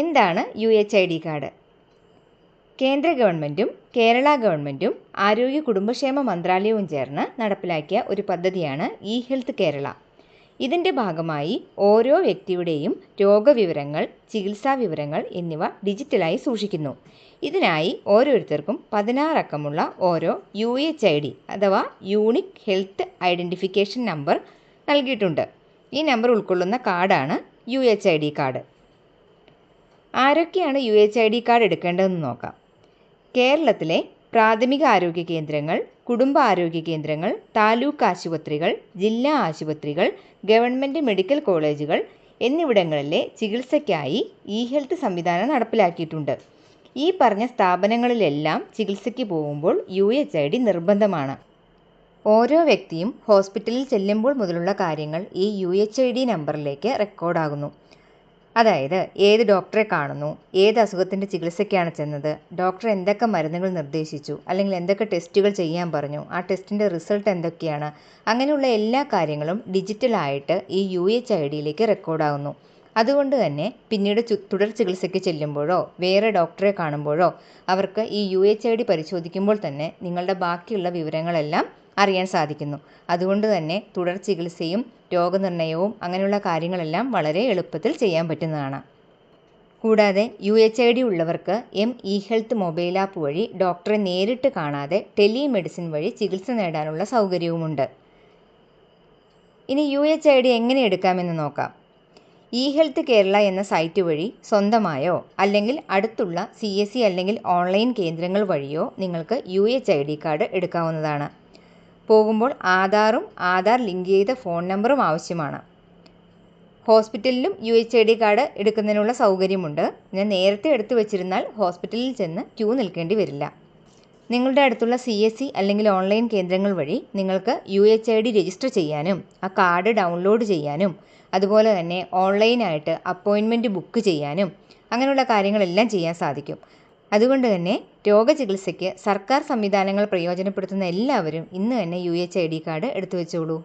എന്താണ് U H I D card കേന്ദ്ര ഗവൺമെന്റും കേരള ഗവൺമെന്റും ആരോഗ്യ കുടുംബക്ഷേമ മന്ത്രാലയവും ചേർന്ന് നടപ്പിലാക്കിയ ഒരു പദ്ധതിയാണ് ഇ ഹെൽത്ത് കേരള. ഇതിന്റെ ഭാഗമായി ഓരോ വ്യക്തിയുടെയും രോഗവിവരങ്ങൾ ചികിത്സാ വിവരങ്ങൾ എന്നിവ ഡിജിറ്റലായി സൂക്ഷിക്കുന്നു. ഇതിനായി ഓരോരുത്തർക്കും പതിനാറക്കമുള്ള ഓരോ യു എച്ച് ഐ ഡി അഥവാ യൂണിക് ഹെൽത്ത് ഐഡന്റിഫിക്കേഷൻ നമ്പർ നൽകിയിട്ടുണ്ട്. ഈ നമ്പർ ഉൾക്കൊള്ളുന്ന കാർഡാണ് U H I D card ആരൊക്കെയാണ് U H I D card എടുക്കേണ്ടതെന്ന് നോക്കാം. കേരളത്തിലെ പ്രാഥമിക ആരോഗ്യ കേന്ദ്രങ്ങൾ കുടുംബ ആരോഗ്യ കേന്ദ്രങ്ങൾ താലൂക്ക് ആശുപത്രികൾ ജില്ലാ ആശുപത്രികൾ ഗവൺമെന്റ് മെഡിക്കൽ കോളേജുകൾ എന്നിവിടങ്ങളിലെ ചികിത്സയ്ക്കായി ഇ ഹെൽത്ത് സംവിധാനം നടപ്പിലാക്കിയിട്ടുണ്ട്. ഈ പറഞ്ഞ സ്ഥാപനങ്ങളിലെല്ലാം ചികിത്സയ്ക്ക് പോകുമ്പോൾ യു എച്ച് ഐ ഡി നിർബന്ധമാണ്. ഓരോ വ്യക്തിയും ഹോസ്പിറ്റലിൽ ചെല്ലുമ്പോൾ മുതലുള്ള കാര്യങ്ങൾ ഈ യു എച്ച് ഐ ഡി നമ്പറിലേക്ക് റെക്കോർഡാകുന്നു. അതായത് ഏത് ഡോക്ടറെ കാണുന്നു ഏത് അസുഖത്തിന്റെ ചികിത്സയ്ക്കാണ് ചെന്നത് ഡോക്ടർ എന്തൊക്കെ മരുന്നുകൾ നിർദ്ദേശിച്ചു അല്ലെങ്കിൽ എന്തൊക്കെ ടെസ്റ്റുകൾ ചെയ്യാൻ പറഞ്ഞു ആ ടെസ്റ്റിന്റെ റിസൾട്ട് എന്തൊക്കെയാണ് അങ്ങനെയുള്ള എല്ലാ കാര്യങ്ങളും ഡിജിറ്റലായിട്ട് ഈ യു എച്ച് ഐ ഡിയിലേക്ക് റെക്കോർഡാകുന്നു അതുകൊണ്ട് തന്നെ പിന്നീട് തുടർ ചികിത്സയ്ക്ക് ചെല്ലുമ്പോഴോ വേറെ ഡോക്ടറെ കാണുമ്പോഴോ അവർക്ക് ഈ യു എച്ച് ഐ ഡി പരിശോധിക്കുമ്പോൾ തന്നെ നിങ്ങളുടെ ബാക്കിയുള്ള വിവരങ്ങളെല്ലാം അറിയാൻ സാധിക്കുന്നു. അതുകൊണ്ട് തന്നെ തുടർ ചികിത്സയും രോഗനിർണയവും അങ്ങനെയുള്ള കാര്യങ്ങളെല്ലാം വളരെ എളുപ്പത്തിൽ ചെയ്യാൻ പറ്റുന്നതാണ്. കൂടാതെ യു എച്ച് ഐ ഡി ഉള്ളവർക്ക് M E health mobile app വഴി ഡോക്ടറെ നേരിട്ട് കാണാതെ ടെലിമെഡിസിൻ വഴി ചികിത്സ നേടാനുള്ള സൗകര്യവുമുണ്ട്. ഇനി യു എച്ച് ഐ ഡി എങ്ങനെ എടുക്കാമെന്ന് നോക്കാം. ഇ ഹെൽത്ത് കേരള എന്ന സൈറ്റ് വഴി സ്വന്തമായോ അല്ലെങ്കിൽ അടുത്തുള്ള സി എസ് സി അല്ലെങ്കിൽ ഓൺലൈൻ കേന്ദ്രങ്ങൾ വഴിയോ നിങ്ങൾക്ക് U H I D card എടുക്കാവുന്നതാണ്. പോകുമ്പോൾ ആധാറും ആധാർ ലിങ്ക് ചെയ്ത ഫോൺ നമ്പറും ആവശ്യമാണ്. ഹോസ്പിറ്റലിലും U H I D card എടുക്കുന്നതിനുള്ള സൗകര്യമുണ്ട്. ഞാൻ നേരത്തെ എടുത്തു വച്ചിരുന്നാൽ ഹോസ്പിറ്റലിൽ ചെന്ന് ക്യൂ നിൽക്കേണ്ടി വരില്ല. നിങ്ങളുടെ അടുത്തുള്ള സി എസ് സി അല്ലെങ്കിൽ ഓൺലൈൻ കേന്ദ്രങ്ങൾ വഴി നിങ്ങൾക്ക് U H I D register ചെയ്യാനും ആ കാർഡ് ഡൗൺലോഡ് ചെയ്യാനും അതുപോലെ തന്നെ ഓൺലൈനായിട്ട് അപ്പോയിൻമെന്റ് ബുക്ക് ചെയ്യാനും അങ്ങനെയുള്ള കാര്യങ്ങളെല്ലാം ചെയ്യാൻ സാധിക്കും. അതുകൊണ്ട് തന്നെ രോഗചികിത്സയ്ക്ക് സർക്കാർ സംവിധാനങ്ങൾ പ്രയോജനപ്പെടുത്തുന്ന എല്ലാവരും ഇന്ന് തന്നെ U H I D card എടുത്തു വെച്ചോളൂ